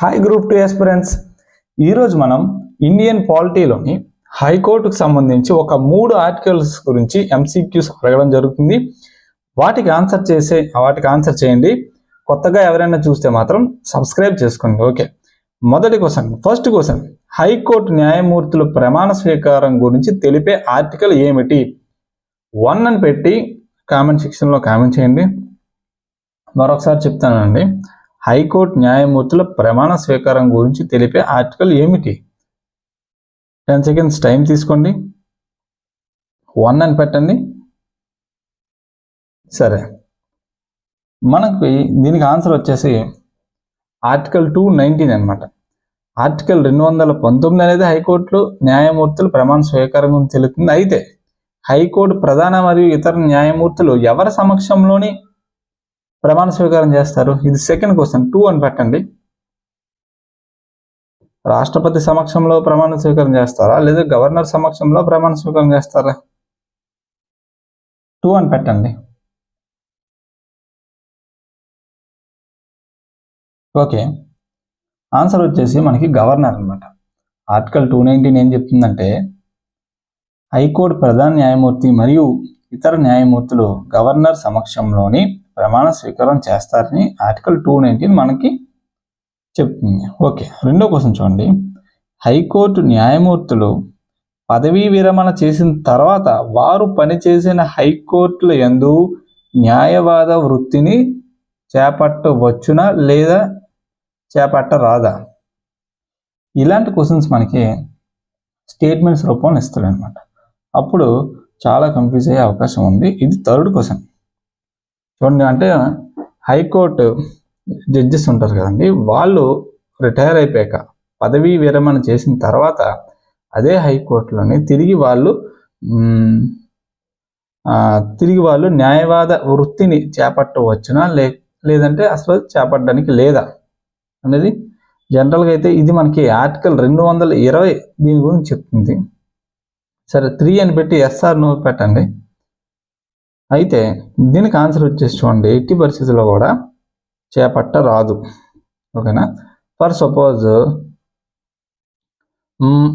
Hi group two ఎస్పిరెన్స్ ఈరోజు మనం Indian పాలిటీలోని హైకోర్టుకు సంబంధించి ఒక మూడు ఆర్టికల్స్ గురించి ఎంసీక్యూస్ అడగడం జరుగుతుంది. వాటికి ఆన్సర్ చేసే వాటికి ఆన్సర్ చేయండి. కొత్తగా ఎవరైనా చూస్తే మాత్రం సబ్స్క్రైబ్ చేసుకోండి. ఓకే మొదటి క్వశ్చన్ ఫస్ట్ క్వశ్చన్ హైకోర్టు న్యాయమూర్తుల ప్రమాణ స్వీకారం గురించి తెలిపే ఆర్టికల్ ఏమిటి? వన్ అని పెట్టి కామెంట్ సెక్షన్లో కామెంట్ చేయండి. మరొకసారి చెప్తానండి. హైకోర్టు న్యాయమూర్తుల ప్రమాణ స్వీకారం గురించి తెలిపే ఆర్టికల్ ఏమిటి? టెన్ సెకండ్స్ టైం తీసుకోండి. వన్ అని పెట్టండి. సరే. మనకి దీనికి ఆన్సర్ వచ్చేసి ఆర్టికల్ టూ నైన్టీన్ అనమాట ఆర్టికల్ రెండు వందల పంతొమ్మిది అనేది హైకోర్టులో న్యాయమూర్తుల ప్రమాణ స్వీకారం గురించి తెలుపుతుంది. అయితే హైకోర్టు ప్రధాన మరియు ఇతర న్యాయమూర్తులు ఎవరి సమక్షంలోని ప్రమాణ స్వీకారం చేస్తారు. ఇది సెకండ్ క్వశ్చన్ టూ అని పెట్టండి. రాష్ట్రపతి సమక్షంలో ప్రమాణ స్వీకారం చేస్తారా? లేదా గవర్నర్ సమక్షంలో ప్రమాణ స్వీకారం చేస్తారా? టూ అని పెట్టండి. ఓకే ఆన్సర్ వచ్చేసి మనకి గవర్నర్ అనమాట ఆర్టికల్ టూ నైన్టీన్ ఏం చెప్తుందంటే హైకోర్టు ప్రధాన న్యాయమూర్తి మరియు ఇతర న్యాయమూర్తులు గవర్నర్ సమక్షంలోని ప్రమాణ స్వీకారం చేస్తారని ఆర్టికల్ టూ నైన్టీన్ మనకి చెప్తుంది. ఓకే రెండో క్వశ్చన్ చూడండి. హైకోర్టు న్యాయమూర్తులు పదవీ విరమణ చేసిన తర్వాత వారు పనిచేసిన హైకోర్టుల ఎందు న్యాయవాద వృత్తిని చేపట్టవచ్చునా లేదా చేపట్టరాదా? ఇలాంటి క్వశ్చన్స్ మనకి స్టేట్మెంట్స్ రూపంలో ఇస్తారు అనమాట అప్పుడు చాలా కన్ఫ్యూజ్ అయ్యే అవకాశం ఉంది. ఇది థర్డ్ క్వశ్చన్ చూడండి అంటే హైకోర్టు జడ్జెస్ ఉంటారు కదండి వాళ్ళు రిటైర్ అయిపోయాక పదవీ విరమణ చేసిన తర్వాత అదే హైకోర్టులోని తిరిగి వాళ్ళు తిరిగి వాళ్ళు న్యాయవాద వృత్తిని చేపట్టవచ్చునా లే లేదంటే అసలు చేపట్టడానికి లేదా అనేది జనరల్గా అయితే ఇది మనకి ఆర్టికల్ రెండు వందల ఇరవై దీని గురించి చెప్తుంది. సరే త్రీ అని పెట్టి ఎస్ఆర్ నువ్వు పెట్టండి. అయితే దీనికి ఆన్సర్ వచ్చేసి చూడండి ఎట్టి పరిస్థితుల్లో కూడా చేపట్ట రాదు ఓకేనా? ఫర్ సపోజ్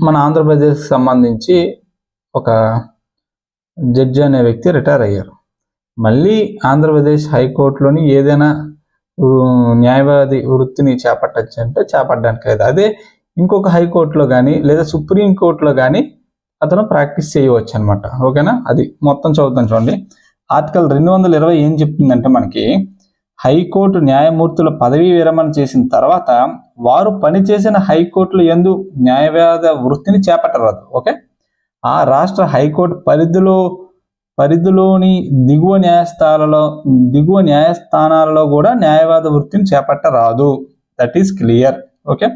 మన ఆంధ్రప్రదేశ్కి సంబంధించి ఒక జడ్జి అనే వ్యక్తి రిటైర్ అయ్యారు. మళ్ళీ ఆంధ్రప్రదేశ్ హైకోర్టులోని ఏదైనా న్యాయవాది వృత్తిని చేపట్టచ్చు అంటే చేపట్టడానికి లేదు అదే ఇంకొక హైకోర్టులో కానీ లేదా సుప్రీం కోర్టులో కానీ అతను ప్రాక్టీస్ చేయవచ్చు అనమాట ఓకేనా? అది మొత్తం చదువుతాను చూడండి. ఆర్టికల్ రెండు వందల ఇరవై ఏం చెప్తుందంటే మనకి హైకోర్టు న్యాయమూర్తుల పదవీ విరమణ చేసిన తర్వాత వారు పనిచేసిన హైకోర్టుల ఎందు న్యాయవాద వృత్తిని చేపట్టరాదు ఓకే? ఆ రాష్ట్ర హైకోర్టు పరిధిలో పరిధిలోని దిగువ న్యాయస్థానాలలో దిగువ న్యాయస్థానాలలో కూడా న్యాయవాద వృత్తిని చేపట్టరాదు. That is clear okay?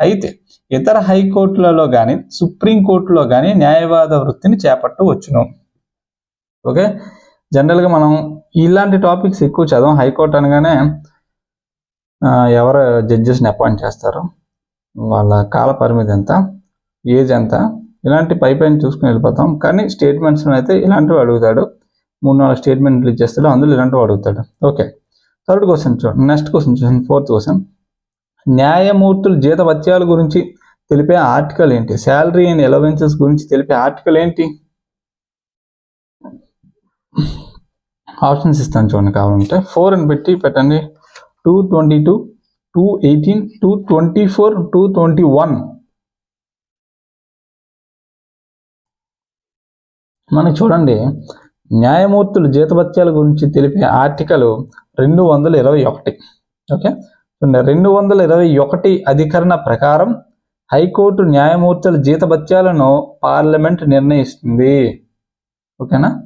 అయితే ఇతర హైకోర్టులలో కానీ సుప్రీంకోర్టులో కానీ న్యాయవాద వృత్తిని చేపట్టవచ్చును ఓకే? జనరల్గా మనం ఇలాంటి టాపిక్స్ ఎక్కువ చదవం. హైకోర్టు అనగానే ఎవరు జడ్జెస్ని అపాయింట్ చేస్తారు? వాళ్ళ కాల పరిమితి ఎంత? ఏజ్ ఎంత? ఇలాంటి పై పైన చూసుకుని వెళ్ళిపోతాం. కానీ స్టేట్మెంట్స్ అయితే ఇలాంటివి అడుగుతాడు. మూడు నాలుగు స్టేట్మెంట్లు ఇచ్చేస్తాడు. అందులో ఇలాంటివి అడుగుతాడు. ఓకే థర్డ్ క్వశ్చన్ చూడండి. నెక్స్ట్ క్వశ్చన్ చూడండి. ఫోర్త్ క్వశ్చన్ న్యాయమూర్తులు జీతభత్యాల గురించి తెలిపే ఆర్టికల్ ఏంటి? శాలరీ అండ్ ఎలవెన్సెస్ గురించి తెలిపే ఆర్టికల్ ఏంటి? ఆప్షన్స్ ఇస్తాను చూడండి కావాలంటే. ఫోర్ అని పెట్టి పెట్టండి. Two twenty two two eighteen two twenty four two twenty one మనకి చూడండి న్యాయమూర్తులు జీతభత్యాల గురించి తెలిపే ఆర్టికల్ రెండు వందల ఇరవై ఒకటి. ఓకే? రెండు వందల ఇరవై ఒకటి అధికరణ ప్రకారం హైకోర్టు న్యాయమూర్తుల జీతభత్యాలను పార్లమెంట్ నిర్ణయిస్తుంది. ఓకేనా?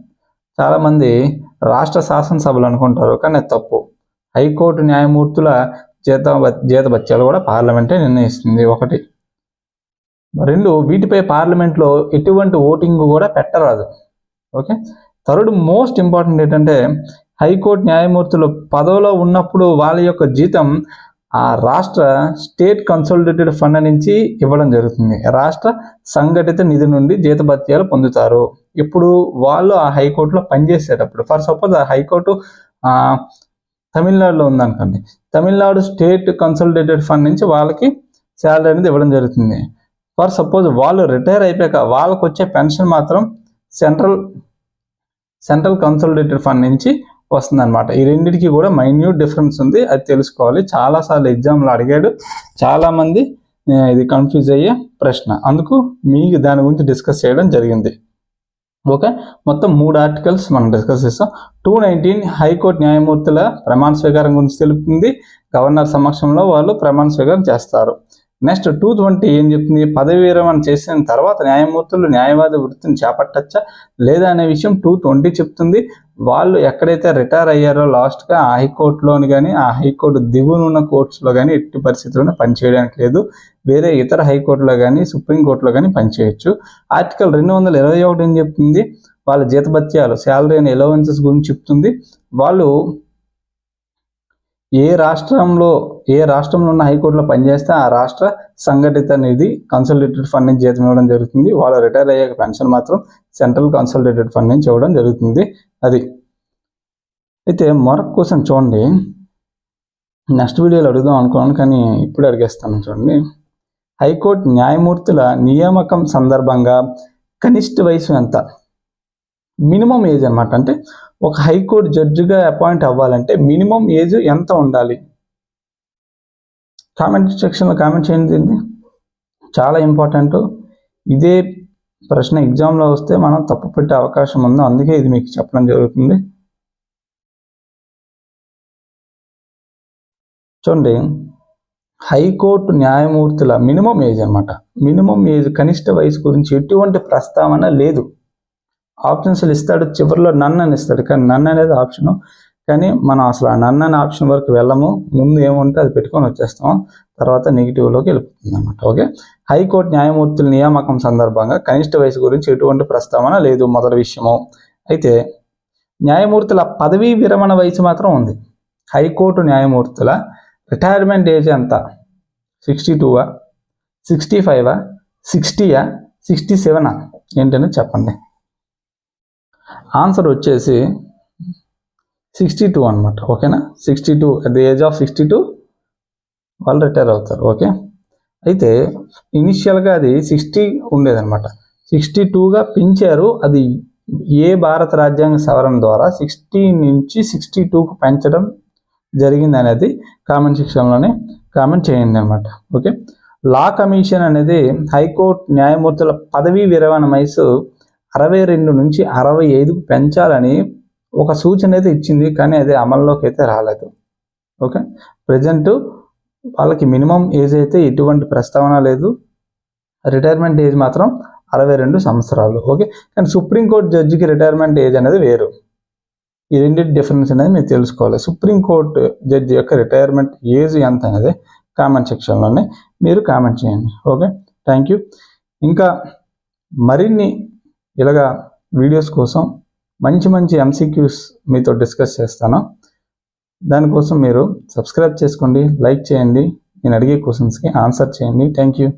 చాలామంది రాష్ట్ర శాసనసభలు అనుకుంటారు కానీ తప్పు. హైకోర్టు న్యాయమూర్తుల జీత జీతభత్యాలు కూడా పార్లమెంటే నిర్ణయిస్తుంది ఒకటి. రెండు వీటిపై పార్లమెంట్లో ఎటువంటి ఓటింగ్ కూడా పెట్టరాదు. ఓకే? థర్డ్ మోస్ట్ ఇంపార్టెంట్ ఏంటంటే హైకోర్టు న్యాయమూర్తులు పదవిలో ఉన్నప్పుడు వాళ్ళ యొక్క జీతం ఆ రాష్ట్ర స్టేట్ కన్సల్టేటెడ్ ఫండ్ నుంచి ఇవ్వడం జరుగుతుంది. రాష్ట్ర సంఘటిత నిధి నుండి జీతభత్యాలు పొందుతారు. ఇప్పుడు వాళ్ళు ఆ హైకోర్టులో పనిచేసేటప్పుడు ఫర్ సపోజ్ ఆ హైకోర్టు తమిళనాడులో ఉందనుకోండి. తమిళనాడు స్టేట్ కన్సల్టేటెడ్ ఫండ్ నుంచి వాళ్ళకి శాలరీ అనేది ఇవ్వడం జరుగుతుంది. ఫర్ సపోజ్ వాళ్ళు రిటైర్ అయిపోయాక వాళ్ళకు వచ్చే పెన్షన్ మాత్రం సెంట్రల్ సెంట్రల్ కన్సల్టేటెడ్ ఫండ్ నుంచి వస్తుందన్నమాట. ఈ రెండింటికి కూడా మైన్యూట్ డిఫరెన్స్ ఉంది. అది తెలుసుకోవాలి. చాలాసార్లు ఎగ్జామ్లో అడిగాడు. చాలామంది ఇది కన్ఫ్యూజ్ అయ్యే ప్రశ్న. అందుకు మీకు దాని గురించి డిస్కస్ చేయడం జరిగింది. ఓకే? మొత్తం మూడు ఆర్టికల్స్ మనం డిస్కస్ చేస్తాం. టూ నైన్టీన్ హైకోర్టు న్యాయమూర్తుల ప్రమాణ స్వీకారం గురించి తెలుపుతుంది. గవర్నర్ సమక్షంలో వాళ్ళు ప్రమాణ స్వీకారం చేస్తారు. నెక్స్ట్ టూ ట్వంటీ ఏం చెప్తుంది? పదవి విరమణ చేసిన తర్వాత న్యాయమూర్తులు న్యాయవాది వృత్తిని చేపట్టచ్చా? లేదా అనే విషయం టూ ట్వంటీ చెప్తుంది. వాళ్ళు ఎక్కడైతే రిటైర్ అయ్యారో లాస్ట్గా ఆ హైకోర్టులోని కానీ ఆ హైకోర్టు దిగునున్న కోర్ట్స్లో కానీ ఎట్టి పరిస్థితుల్లోనే పనిచేయడానికి లేదు. వేరే ఇతర హైకోర్టులో కానీ సుప్రీంకోర్టులో కానీ పనిచేయొచ్చు. ఆర్టికల్ రెండు వందల ఇరవై ఒకటి ఏం చెప్తుంది? వాళ్ళ జీతభత్యాలు శాలరీ అండ్ ఎలవెన్సెస్ గురించి చెప్తుంది. వాళ్ళు ఏ రాష్ట్రంలో ఏ రాష్ట్రంలో ఉన్న హైకోర్టులో పనిచేస్తే ఆ రాష్ట్ర సంఘటిత నిధి కన్సల్టేటెడ్ ఫండ్ నుంచి జీతం ఇవ్వడం జరుగుతుంది. వాళ్ళు రిటైర్ అయ్యాక పెన్షన్ మాత్రం సెంట్రల్ కన్సల్టేటెడ్ ఫండ్ నుంచి ఇవ్వడం జరుగుతుంది. అది. అయితే మరొక క్వశ్చన్ చూడండి. నెక్స్ట్ వీడియోలో అడుగుదాం అనుకున్నాను కానీ ఇప్పుడు అడిగేస్తాను చూడండి. హైకోర్టు న్యాయమూర్తుల నియామకం సందర్భంగా కనిష్ట వయసు ఎంత? మినిమం ఏజ్ అన్నమాట. అంటే ఒక హైకోర్టు జడ్జిగా అపాయింట్ అవ్వాలంటే మినిమం ఏజ్ ఎంత ఉండాలి? కామెంట్ సెక్షన్లో కామెంట్ చేయండి. చాలా ఇంపార్టెంట్. ఇదే ప్రశ్న ఎగ్జామ్లో వస్తే మనం తప్పు పెట్టే అవకాశం ఉందో? అందుకే ఇది మీకు చెప్పడం జరుగుతుంది. చూడండి. హైకోర్టు న్యాయమూర్తుల మినిమం ఏజ్ అన్నమాట. మినిమం ఏజ్ కనిష్ట వయసు గురించి ఎటువంటి ప్రస్తావన లేదు. ఆప్షన్స్ ఇస్తాడు చివరిలో నన్ అని ఇస్తాడు. కానీ నన్ అనేది ఆప్షన్ కానీ మనం అసలు ఆ నన్ అనే ఆప్షన్ వరకు వెళ్ళము. ముందు ఏముంటే అది పెట్టుకొని వచ్చేస్తాం తర్వాత నెగిటివ్లోకి వెళ్ళిపోతుంది అనమాట ఓకే? హైకోర్టు న్యాయమూర్తుల నియామకం సందర్భంగా కనిష్ట వయసు గురించి ఎటువంటి ప్రస్తావన లేదు మొదటి విషయము. అయితే న్యాయమూర్తుల పదవీ విరమణ వయసు మాత్రం ఉంది. హైకోర్టు న్యాయమూర్తుల రిటైర్మెంట్ ఏజ్ ఎంత? సిక్స్టీ టూవా సిక్స్టీ ఫైవా సిక్స్టీయా సిక్స్టీ సెవెనా ఏంటని చెప్పండి. ఆన్సర్ వచ్చేసి సిక్స్టీ టూ అనమాట ఓకేనా? Sixty two at the age of sixty two వాళ్ళు రిటైర్ అవుతారు ఓకే? అయితే ఇనిషియల్గా అది సిక్స్టీ ఉండేదన్నమాట. సిక్స్టీ టూగా పెంచారు అది ఏ భారత రాజ్యాంగ సవరణ ద్వారా సిక్స్టీ నుంచి సిక్స్టీ టూకు పెంచడం జరిగింది అనేది కామెంట్ సెక్షన్లోనే కామెంట్ చేయండి అనమాట ఓకే? లా కమిషన్ అనేది హైకోర్టు న్యాయమూర్తుల పదవీ విరమణ వయసు అరవై రెండు నుంచి అరవై ఐదుకు పెంచాలని ఒక సూచన అయితే ఇచ్చింది కానీ అది అమల్లోకి అయితే రాలేదు. ఓకే? ప్రజెంట్ వాళ్ళకి మినిమం ఏజ్ అయితే ఎటువంటి ప్రస్తావన లేదు. రిటైర్మెంట్ ఏజ్ మాత్రం అరవై రెండు సంవత్సరాలు. ఓకే? కానీ సుప్రీంకోర్టు జడ్జికి రిటైర్మెంట్ ఏజ్ అనేది వేరు. ఈ రెండింటి డిఫరెన్స్ అనేది మీరు తెలుసుకోవాలి. సుప్రీంకోర్టు జడ్జి యొక్క రిటైర్మెంట్ ఏజ్ ఎంత అనేది కామెంట్ సెక్షన్లోనే మీరు కామెంట్ చేయండి. ఓకే? Thank you. ఇంకా మరిన్ని ఇలాగా వీడియోస్ కోసం మంచి మంచి ఎంసీక్యూస్ మీతో డిస్కస్ చేస్తాను. దానికోసం మీరు సబ్స్క్రైబ్ చేసుకోండి లైక్ చేయండి. నేను అడిగే క్వశ్చన్స్కి ఆన్సర్ చేయండి. Thank you